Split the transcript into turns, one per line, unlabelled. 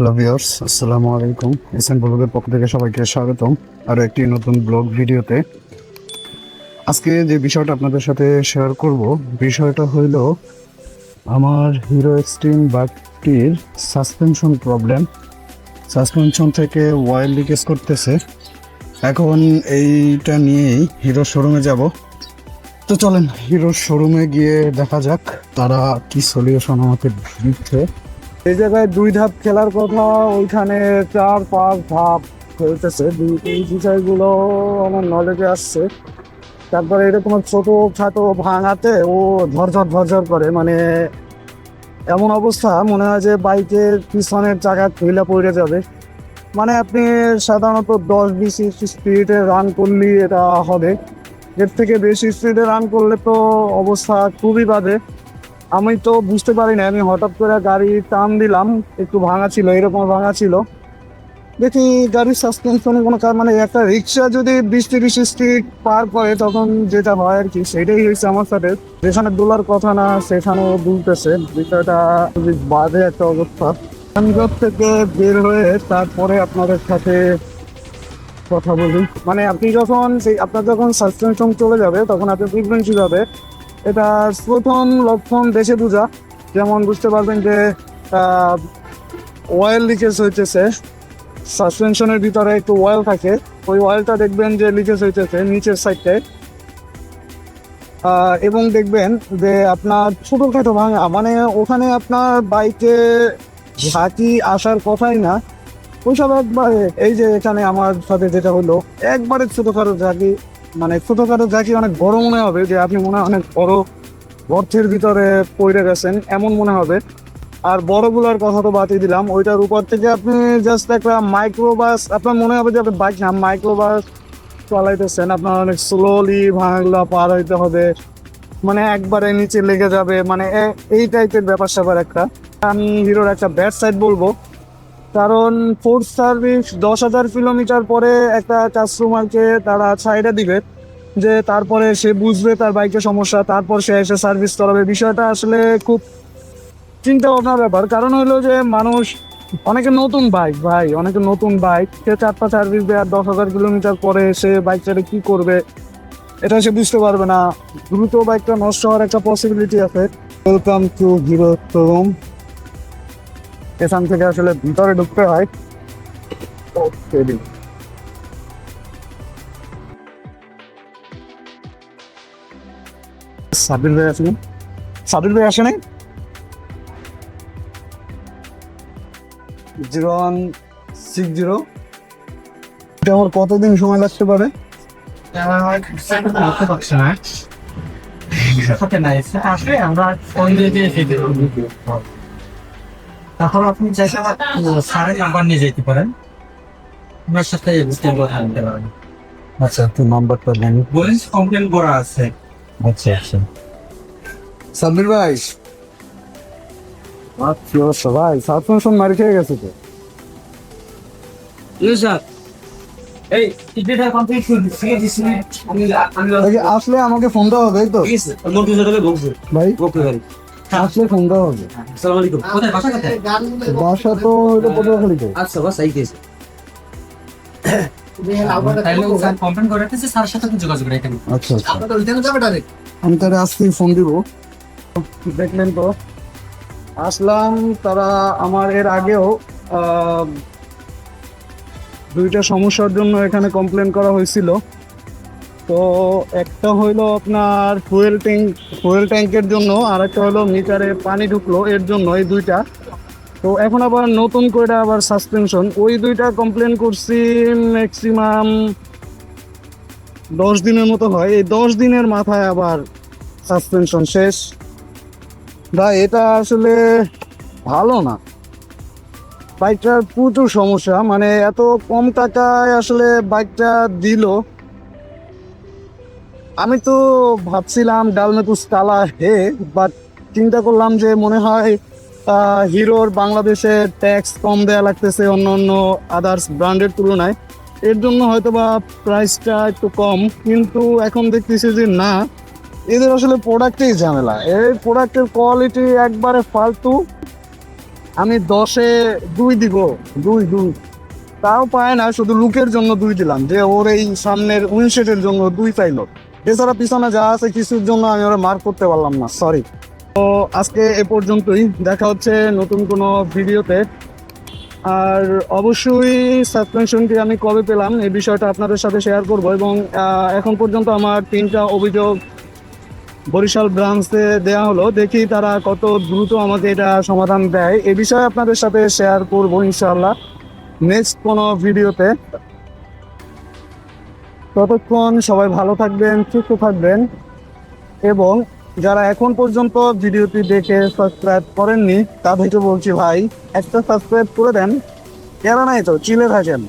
Hello viewers আসসালামু আলাইকুম SN ব্লগের পক্ষ থেকে সবাইকে স্বাগতম। আরও একটি নতুন ব্লগ ভিডিওতে। আজকে যে বিষয়টা আপনাদের সাথে শেয়ার করব, বিষয়টা হইল আমার হিরো এক্সট্রিম বাইকটির সাসপেনশন প্রবলেম সাসপেনশন থেকে অয়েল লিকেজ করতেছে। এখন এইটা নিয়েই হিরো শোরুমে যাব। তো চলেন হিরোর শোরুমে গিয়ে দেখা যাক তারা কি সলিউশন আমাকে দিচ্ছে। এই জায়গায় দুই ধাপ খেলার কথা, ওইখানে চার পাঁচ ধাপ খেলতেছে এই বিষয়গুলো আমার নলেজে আসছে। তারপরে এরকম ছোটো খাটো ভাঙাতে ও ঝরঝর ঝরঝর করে। মানে এমন অবস্থা, মনে হয় যে বাইকের পিছনের চাকা খুইলা পড়ে যাবে। মানে আপনি সাধারণত দশ বিশ স্পিডে রান করলেই এটা হবে। এর থেকে বেশি স্পিডে রান করলে তো অবস্থা খুবই বাজে। আমি তো বুঝতে পারি না আমি হঠাৎ করে গাড়ি টান দিলাম, একটু ভাঙা ছিল, এরকম ভাঙা ছিল। দেখি গাড়ির সাসপেনশনে কোনো কার মানে একটা রিক্সা যদি বিশ তিরিশ স্পিড পার করে, তখন যেটা হয় আর কি, সেটাই হয়েছে আমার সাথে। যেখানে দোলার কথা না, সেখানেও দুলতেছে বিষয়টা খুবই বাজে একটা অবস্থা। পাঞ্জাব থেকে বের হয়ে তারপরে আপনাদের সাথে কথা বলি। মানে আপনি যখন সেই, আপনার যখন সাসপেনশন চলে যাবে, তখন আপনি বুঝবেন কীভাবে এটা প্রথম লক্ষণ দেশে বোঝা যেমন বুঝতে পারবেন যে অয়েল লিকেজ হইতেছে। সাসপেনশনের ভিতরে একটু অয়েল থাকে। ওই অয়েলটা দেখবেন যে লিকেজ হইতেছে নিচের সাইডটায় এবং দেখবেন যে আপনার ছোটোখাটো ভাঙা মানে ওখানে আপনার বাইকে ঝাঁকি আসার কথাই না। ওইসব একবারে, এই যে এখানে আমার সাথে যেটা হলো, একবারে ছোটোখাটো ঝাঁকি মানে ছোটোখাটো ঝাঁকি অনেক বড় মনে হবে যে আপনি মনে হয় অনেক বড় গর্তের ভিতরে পড়ে গেছেন, এমন মনে হবে। আর বড়গুলোর কথা তো বাতিয়ে দিলাম, ওইটার উপর থেকে আপনি জাস্ট একটা মাইক্রোবাস আপনার মনে হবে যে আপনি বাইক না মাইক্রোবাস চালাইতেছেন, আপনার অনেক স্লোলি ভাঙলা পার হইতে হবে মানে একবারে নিচে লেগে যাবে মানে এই টাইপের ব্যাপার স্যাপার একটা। আমি হিরোর একটা ব্যাড সাইড বলব কারণ ফোর্থ সার্ভিস দশ হাজার কিলোমিটার পরে একটা কাস্টমারকে তারা ছাইড়া দিবে, যে তারপরে সে বুঝবে তার বাইকের সমস্যা, তারপর সে এসে সার্ভিস করাবে। বিষয়টা আসলে খুব চিন্তা ভাবনার ব্যাপার। কারণ হলো যে মানুষ, অনেকে নতুন বাইক ভাই, অনেকে নতুন বাইক সে চারটা সার্ভিস দেয় আর দশ হাজার কিলোমিটার পরে সে বাইক ছেড়ে কি করবে, এটা সে বুঝতে পারবে না। দ্রুত বাইকটা নষ্ট হওয়ার একটা পসিবিলিটি আছে। ওয়েলকাম টু হিরো শোরুম এখান থেকে আসলে ভিতরে ঢুকতে হয়। সাবির ভাই আসেনি? সাবির ভাই আসে নাই জিরো ওয়ান সিক্স জিরো। এটা আমার কতদিন সময় লাগতে পারে?
তারপর আপনি চাইলে স্যারের নাম্বার নিয়ে যেতে পারেন। ওনার সাথে বলতে পারেন।
আচ্ছা তো নাম্বারটা দেন।
পুলিশ কমপ্লেন করা আছে।
আচ্ছা আচ্ছা। সাবির ভাই। আচ্ছা অবস্থা? ভাই সাসপেনশন মারি খেয়ে গেছে তো। আসলে আমাকে ফোন দেওয়া হবে তো। ভাই?
পারি
আসলে ফোন দেওয়া হবে।
আসসালামু আলাইকুম। কোথায়? বাসা কোথায়?
বাসা তো এটা পটুয়াখালীতে।
আচ্ছা বাস এই
আচ্ছা আচ্ছা। আমি আজকেই ফোন দিব। দেখলেন তো। আসলাম তারা আমার এর আগেও দুইটা সমস্যার জন্য এখানে কমপ্লেন করা হয়েছিল। তো একটা হইল আপনার ফুয়েল ট্যাঙ্ক ফুয়েল ট্যাঙ্কের জন্য, আর একটা হলো মিটারে পানি ঢুকলো, এর জন্য এই দুইটা। তো এখন আবার নতুন করে আবার সাসপেনশন ওই দুইটা কমপ্লেন করছি ম্যাক্সিমাম দশ দিনের মতো হয়। এই দশ দিনের মাথায় আবার সাসপেনশন শেষ। ভাই, এটা আসলে ভালো না। বাইকটার প্রচুর সমস্যা মানে এত কম টাকায় আসলে বাইকটা দিল। আমি তো ভাবছিলাম ডালমেতুস কালা হে বাট চিন্তা করলাম যে মনে হয় হিরোর বাংলাদেশে ট্যাক্স কম দেয়া লাগতেছে অন্য অন্য আদার্স ব্র্যান্ডের তুলনায়। এর জন্য হয়তো বা প্রাইসটা একটু কম, কিন্তু এখন দেখতেছি যে না, এদের আসলে প্রোডাক্টেই ঝামেলা। এই প্রোডাক্টের কোয়ালিটি একবারে ফালতু। আমি দশে দুই দিব, দুই দুই। তাও পায় না, শুধু লুকের জন্য দুই দিলাম, যে ওর এই সামনের উইনশেটের জন্য দুই পাইলো। এছাড়া পিছনে যা আছে কিছুর জন্য আমি ওরা মার্ক করতে পারলাম না সরি তো আজকে এ পর্যন্তই, দেখা হচ্ছে নতুন কোনো ভিডিওতে। আর অবশ্যই সাসপেনশনটি আমি কবে পেলাম, এই বিষয়টা আপনাদের সাথে শেয়ার করব এবং এখন পর্যন্ত আমার তিনটা অভিযোগ বরিশাল ব্রাঞ্চে দেয়া হলো, দেখি তারা কত দ্রুত আমাকে এটা সমাধান দেয়। এ বিষয়ে আপনাদের সাথে শেয়ার করব ইনশাআল্লাহ নেক্সট কোনো ভিডিওতে। ততক্ষণ সবাই ভালো থাকবেন, সুস্থ থাকবেন এবং যারা এখন পর্যন্ত ভিডিওটি দেখে সাবস্ক্রাইব করেননি, তাদেরকে বলছি ভাই, একটা সাবস্ক্রাইব করে দেন। কেন নাই তো চিলে থাকেন।